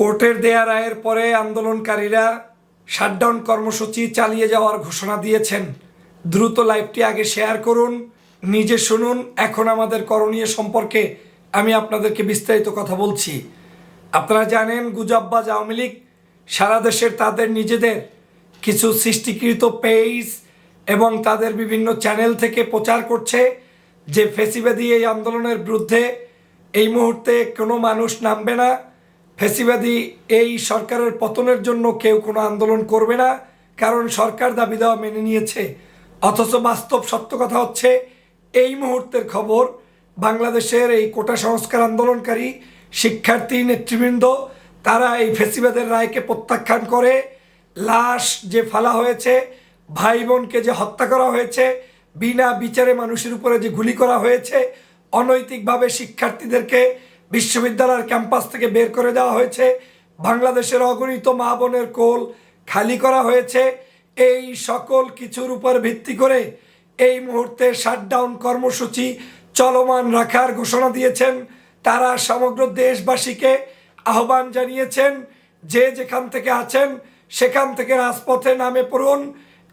কোর্টের দেয়া রায়ের পরে আন্দোলনকারীরা শাটডাউন কর্মসূচি চালিয়ে যাওয়ার ঘোষণা দিয়েছেন। দ্রুত লাইভটি আগে শেয়ার করুন, নিজে শুনুন। এখন আমাদের করণীয় সম্পর্কে আমি আপনাদেরকে বিস্তারিত কথা বলছি। আপনারা জানেন, গুজববাজ আওয়ামী লীগ সারা দেশের তাদের নিজেদের কিছু সৃষ্টিকৃত পেজ এবং তাদের বিভিন্ন চ্যানেল থেকে প্রচার করছে যে ফেসিবাদী এই আন্দোলনের বিরুদ্ধে এই মুহূর্তে কোনো মানুষ নামবে না। ফেসিবাদী এই সরকারের পতনের জন্য কেউ কোনো আন্দোলন করবে না, কারণ সরকার দাবি দেওয়া মেনে নিয়েছে। অথচ বাস্তব সত্য কথা হচ্ছে, এই মুহূর্তের খবর, বাংলাদেশের এই কোটা সংস্কার আন্দোলনকারী শিক্ষার্থী নেতৃবৃন্দ, তারা এই ফেসিবাদের রায়কে প্রত্যাখ্যান করে, লাশ যে ফালা হয়েছে ভাই বোনকে যে হত্যা করা হয়েছে, বিনা বিচারে মানুষের উপরে যে গুলি করা হয়েছে, অনৈতিকভাবে শিক্ষার্থীদেরকে বিশ্ববিদ্যালয়ের ক্যাম্পাস থেকে বের করে দেওয়া হয়েছে। বাংলাদেশের অগণিত মা বোনের কোল খালি করা হয়েছে। এই সকল কিছুর উপর ভিত্তি করে এই মুহূর্তে শাটডাউন কর্মসূচি চলমান রাখার ঘোষণা দিয়েছেন। তারা সমগ্র দেশবাসীকে আহ্বান জানিয়েছেন যে যেখান থেকে আছেন সেখান থেকে রাজপথে নামে পড়ুন।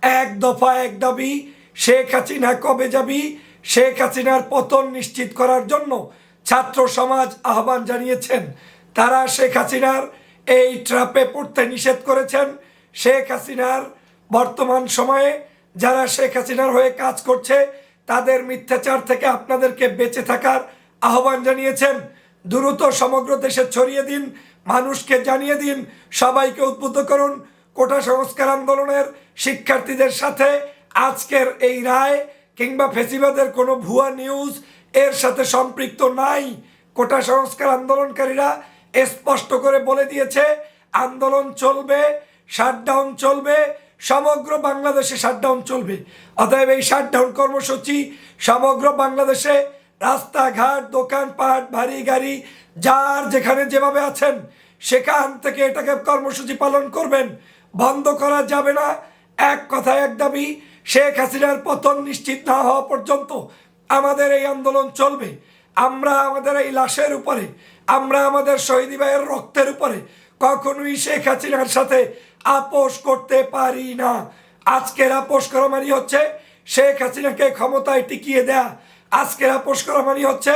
এক দফা এক দাবি, শেখ হাসিনা কবে যাবি? শেখ হাসিনার পতন নিশ্চিত করার জন্য ছাত্র সমাজ আহ্বান জানিয়েছেন। তারা শেখ হাসিনার এই ট্রাপে পড়তে নিষেধ করেছেন। শেখ হাসিনার বর্তমান সময়ে যারা শেখ হাসিনার হয়ে কাজ করছে, তাদের মিথ্যাচার থেকে আপনাদেরকে বেঁচে থাকার আহ্বান জানিয়েছেন। দ্রুত সমগ্র দেশে ছড়িয়ে দিন, মানুষকে জানিয়ে দিন, সবাইকে উদ্বুদ্ধ করুন। কোটা সংস্কার আন্দোলনের শিক্ষার্থীদের সাথে আজকের এই রায় কিংবা ফেসিবাদের কোনো ভুয়া নিউজ এর সাথে সম্পৃক্ত নাই। কোটা সংস্কার আন্দোলনকারীরা স্পষ্ট করে বলে দিয়েছে, আন্দোলন চলবে, শাটডাউন চলবে, সমগ্র বাংলাদেশে শাটডাউন চলবে। অতএব এই শাটডাউন কর্মসূচি সমগ্র বাংলাদেশে রাস্তাঘাট, দোকানপাট ভারী গাড়ি যার যেখানে যেভাবে আছেন, সেখান থেকে এটাকে কর্মসূচি পালন করবেন। বন্ধ করা যাবে না। এক কথায় এক দাবি, শেখ হাসিনার পতন নিশ্চিত না হওয়া পর্যন্ত আমাদের এই আন্দোলন চলবে। আমরা আমাদের এই লাশের উপরে, আমরা আমাদের শহীদ ভাইয়ের রক্তের উপরে কখনোই শেখ হাসিনার সাথে আপোষ করতে পারি না। আজকের আপোষ করা মানে হচ্ছে শেখ হাসিনাকে ক্ষমতায় টিকিয়ে দেয়া। আজকের আপোষ করা মানে হচ্ছে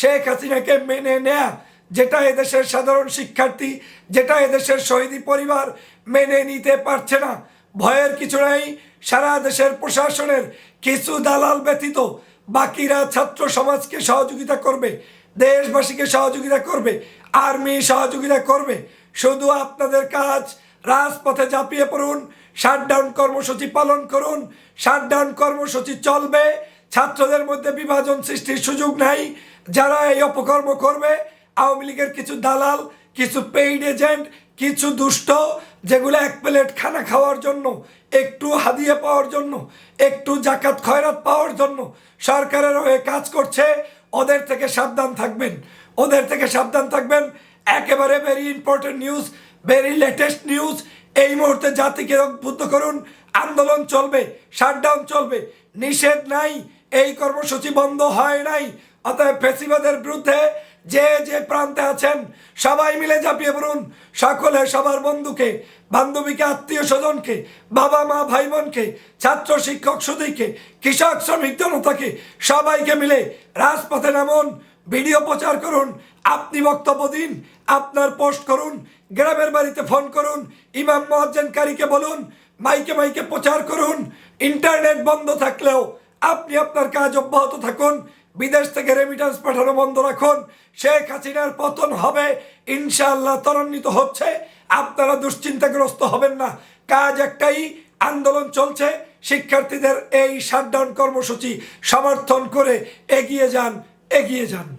শেখ হাসিনাকে মেনে নেয়া। যেটা এদেশের সাধারণ শিক্ষার্থী, যেটা এদেশের শহীদী পরিবার মেনে নিতে পারছে না। ভয়ের কিছু নাই, সারা দেশের প্রশাসনের কিছু দালাল ব্যতীত বাকিরা ছাত্র সমাজকে সহযোগিতা করবে, দেশবাসীকে সহযোগিতা করবে, আর্মি সহযোগিতা করবে। শুধু আপনাদের কাজ, রাজপথে ঝাঁপিয়ে পড়ুন, শাটডাউন কর্মসূচি পালন করুন, শাটডাউন কর্মসূচি চলবে, ছাত্রদের মধ্যে বিভাজন সৃষ্টির সুযোগ নাই, যারা এই অপকর্ম করবে, আওয়ামী লীগের কিছু দালাল, কিছু পেইড এজেন্ট কিছু দুষ্ট যেগুলো এক প্লেট খানা খাওয়ার জন্য, একটু হাদিয়ে পাওয়ার জন্য, একটু জাকাত, খয়রাত পাওয়ার জন্য সরকারের হয়ে কাজ করছে, ওদের থেকে সাবধান থাকবেন। ওদের থেকে সাবধান থাকবেন। একেবারে very important news very latest news এই মুহূর্তে জাতিকে উদ্বুদ্ধ করুন। আন্দোলন চলবে শাটডাউন চলবে। নিষেধ নাই, এই কর্মসূচি বন্ধ হয় নাই। অতএব ফেসিবাদের বিরুদ্ধে যে যে প্রান্তে আছেন, সবাই মিলে ঝাঁপিয়ে পড়ুন। সকলে সবার বন্ধুকে, বান্ধবীকে, আত্মীয় স্বজনকে, বাবা মা ভাই বোনকে ছাত্র শিক্ষক সুদীকে কৃষক, শ্রমিক জনতাকে, সবাইকে মিলে রাজপথে নামুন, ভিডিও প্রচার করুন, আপনি বক্তব্য দিন, আপনার পোস্ট করুন, গ্রামের বাড়িতে ফোন করুন, ইমাম মহাজ্জেনকারীকে বলুন, মাইকে মাইকে প্রচার করুন, ইন্টারনেট বন্ধ থাকলেও আপনি আপনার কাজ অব্যাহত থাকুন বিদেশ থেকে রেমিটেন্স পাঠানো বন্ধ রাখুন। শেখ হাসিনার পতন হবে ইনশাল্লাহ ত্বরান্বিত হচ্ছে। আপনারা দুশ্চিন্তাগ্রস্ত হবেন না। কাজ একটাই, আন্দোলন চলছে, শিক্ষার্থীদের এই শাটডাউন কর্মসূচি সমর্থন করে এগিয়ে যান এগিয়ে যান।